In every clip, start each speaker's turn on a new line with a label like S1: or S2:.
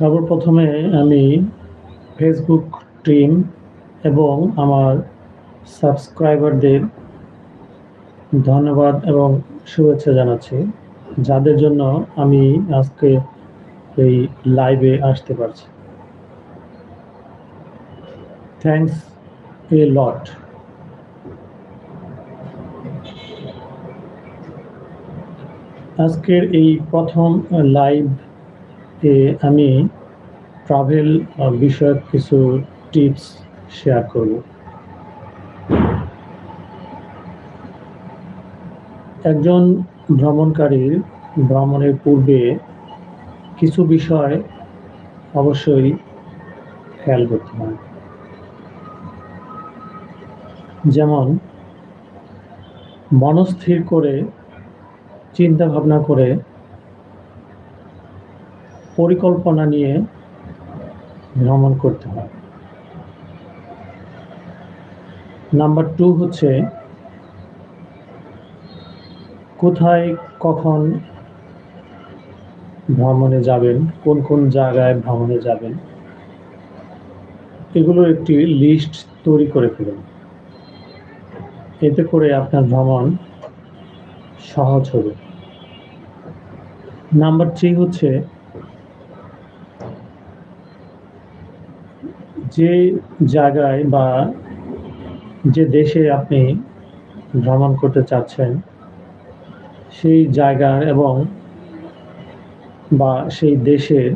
S1: সর্বপ্রথমে আমি Facebook team এবং আমার সাবস্ক্রাইবারদের ধন্যবাদ এবং শুভেচ্ছা জানাচ্ছি, যাদের জন্য আমি আজকে এই লাইভে আসতে পারছি। থ্যাংকস এ লট আজকের এই প্রথম লাইভ এ আমি ট্রাভেল বিষয়ক কিছু টিপস শেয়ার করব। একজন ভ্রমণকারীর ভ্রমণের পূর্বে কিছু বিষয় অবশ্যই খেয়াল করতে হয় যেমন, মনস্থির করে চিন্তা ভাবনা করে পরিকল্পনা নিয়ে ভ্রমণ করতে হয়। নাম্বার টু হচ্ছে, কোথায় কখন ভ্রমণে যাবেন, কোন কোন জায়গায় ভ্রমণে যাবেন এগুলোর একটি লিস্ট তৈরি করে ফেলুন। এতে করে আপনার ভ্রমণ সহজ হবে। নাম্বার থ্রি হচ্ছে যে জায়গায় বা যে দেশে আপনি ভ্রমণ করতে চাচ্ছেন, সেই জায়গার এবং বা সেই দেশের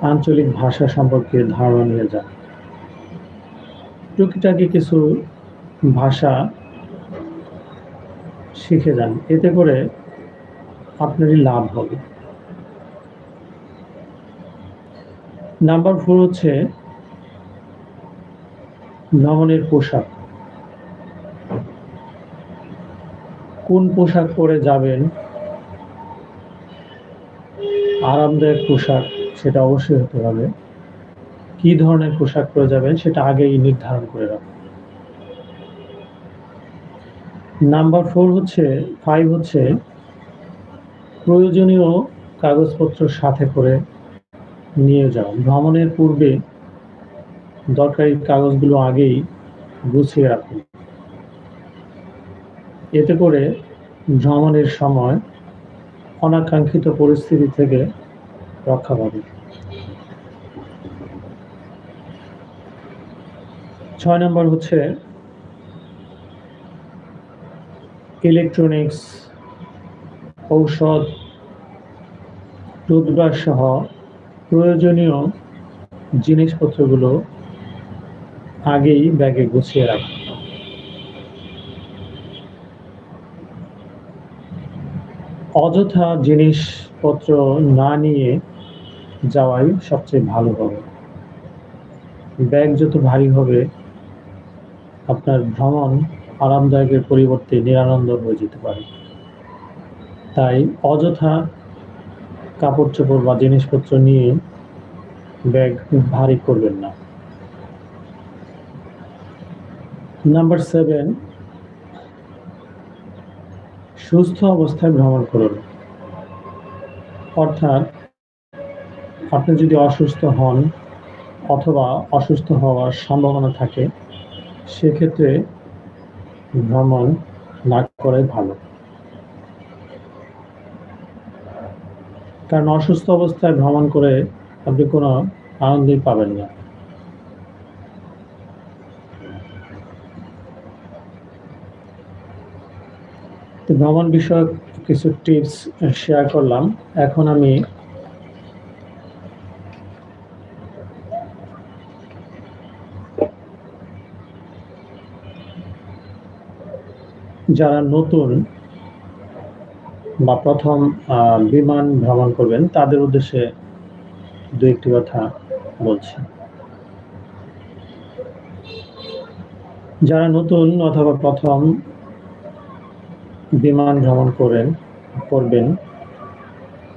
S1: আঞ্চলিক ভাষা সম্পর্কে ধারণা নিয়ে যান। টুকিটাকি কিছু ভাষা শিখে যান। এতে করে আপনারই লাভ হবে। নাম্বার ফোর হচ্ছে ভ্রমণের পোশাক। কোন পোশাক পরে যাবেন? আরামদায়ক পোশাক, সেটা অবশ্যই হতে হবে। কি ধরনের পোশাক পরে যাবেন, সেটা আগেই নির্ধারণ করে রাখুন। নাম্বার ফোর হচ্ছে ফাইভ হচ্ছে, প্রয়োজনীয় কাগজপত্র সাথে করে নিয়ে যাও। ভ্রমণের পূর্বে দরকারি কাগজগুলো আগেই গুছিয়ে রাখুন এতে করে ভ্রমণের সময় অনাকাঙ্ক্ষিত পরিস্থিতি থেকে রক্ষা পাবে। ছয় নম্বর হচ্ছে ইলেকট্রনিক্স ঔষধ, টুথব্রাশ সহ প্রয়োজনীয় জিনিসপত্রগুলো আগেই ব্যাগে গুছিয়ে রাখুন অযথা জিনিসপত্র না নিয়ে যাওয়াই সবচেয়ে ভালো হবে। ব্যাগ যত ভারী হবে, আপনার ভ্রমণ আরামদায়কের পরিবর্তে নিরানন্দ হয়ে যেতে পারে। তাই অযথা কাপড় চোপড় বা জিনিসপত্র নিয়ে ব্যাগ ভারী করবেন না। নাম্বার সেভেন সুস্থ অবস্থায় ভ্রমণ করুন। অর্থাৎ আপনি যদি অসুস্থ হন অথবা অসুস্থ হওয়ার সম্ভাবনা থাকে, সেক্ষেত্রে ভ্রমণ না করাই ভালো। কারণ অসুস্থ অবস্থায় ভ্রমণ করে আপনি কোনো আনন্দই পাবেন না। ভ্রমণ বিষয়ক কিছু টিপস শেয়ার করলাম। এখন আমি যারা নতুন বা প্রথম বিমান ভ্রমণ করবেন, তাদের উদ্দেশ্যে দু একটি কথা বলছি। যারা নতুন অথবা প্রথম বিমান ভ্রমণ করেন, করবেন,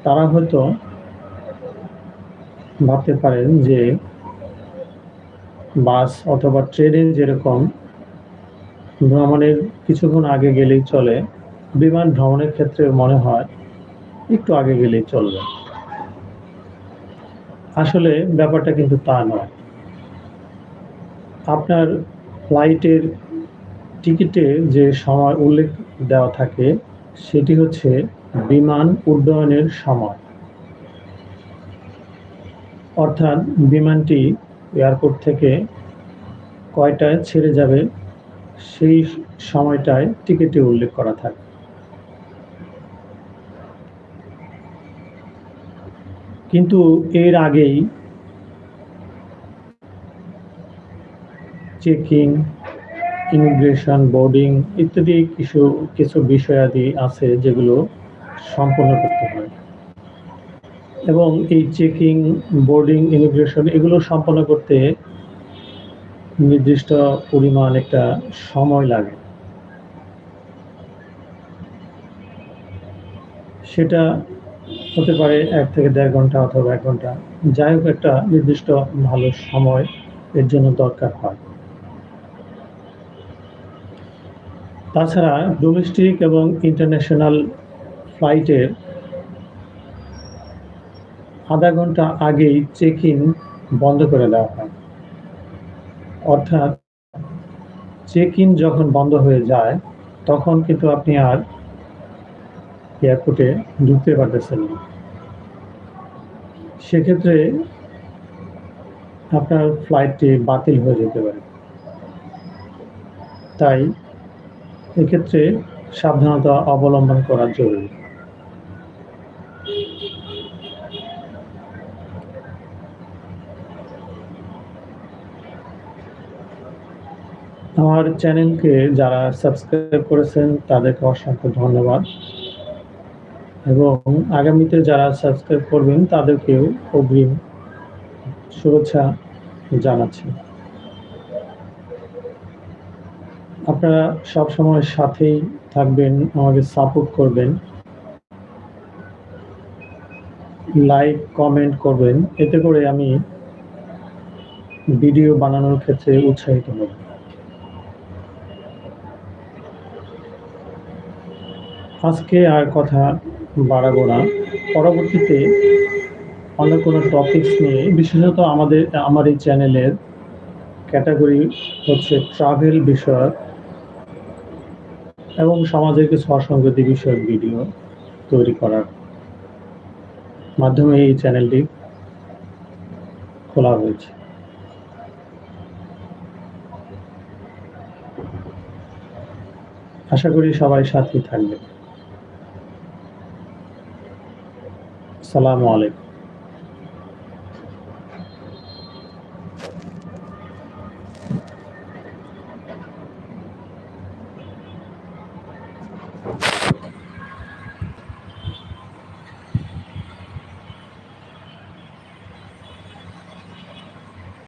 S1: তারা হয়তো ভাবতে পারেন যে বাস অথবা ট্রেনে যেরকম ভ্রমণের কিছুক্ষণ আগে গেলেই চলে বিমান ভ্রমণের ক্ষেত্রে মনে হয় একটু আগে গেলেই চলবে। আসলে ব্যাপারটা কিন্তু তা নয়। আপনার ফ্লাইটের টিকিটে যে সময় উল্লেখ দেওয়া থাকে, সেটি হচ্ছে বিমান উড্ডয়নের সময়। অর্থাৎ বিমানটি এয়ারপোর্ট থেকে কয়টায় ছেড়ে যাবে, সেই সময়টায় টিকিটে উল্লেখ করা থাকে কিন্তু এর আগেই চেকিং, ইমিগ্রেশন, বোর্ডিং ইত্যাদি কিছু কিছু বিষয়াদি আছে যেগুলো সম্পন্ন করতে হয়। এবং এই চেকিং, বোর্ডিং, ইমিগ্রেশন এগুলো সম্পন্ন করতে নির্দিষ্ট পরিমাণ একটা সময় লাগে। সেটা হতে পারে এক থেকে দেড় ঘণ্টা অথবা এক ঘণ্টা। যাই হোক, একটা নির্দিষ্ট ভালো সময় এর জন্য দরকার হয়। তাছাড়া ডোমেস্টিক এবং ইন্টারন্যাশনাল ফ্লাইটের আধা ঘণ্টা আগেই চেক ইন বন্ধ করে দেওয়া হয়। অর্থাৎ চেক ইন যখন বন্ধ হয়ে যায়, তখন কিন্তু আপনি আর এয়ারপোর্টে ঢুকতে পারতেছেন না। সেক্ষেত্রে আপনার ফ্লাইটটি বাতিল হয়ে যেতে পারে। তাই এক্ষেত্রে সাবধানতা অবলম্বন করা জরুরি। আমার চ্যানেলকে যারা সাবস্ক্রাইব করেছেন, তাদেরকে অসংখ্য ধন্যবাদ। এবং আগামীতে যারা সাবস্ক্রাইব করবেন, তাদেরকেও অগ্রিম শুভেচ্ছা জানাচ্ছি। আপনারা সবসময় সাথেই থাকবেন, আমাকে সাপোর্ট করবেন। লাইক কমেন্ট করবেন। এতে করে আমি ভিডিও বানানোর ক্ষেত্রে উৎসাহিত হব। আজকে আর কথা বাড়াবো না। পরবর্তীতে অন্য কোনো টপিকস নিয়ে, বিশেষত আমাদের, আমার এই চ্যানেলের ক্যাটাগরি হচ্ছে ট্রাভেল বিষয়ক এবং সমাজের কিছু অসঙ্গতি বিষয়ক ভিডিও তৈরি করার মাধ্যমে এই চ্যানেলটি খোলা হয়েছে। আশা করি সবাই সাথে থাকবে সালামু আলাইকুম।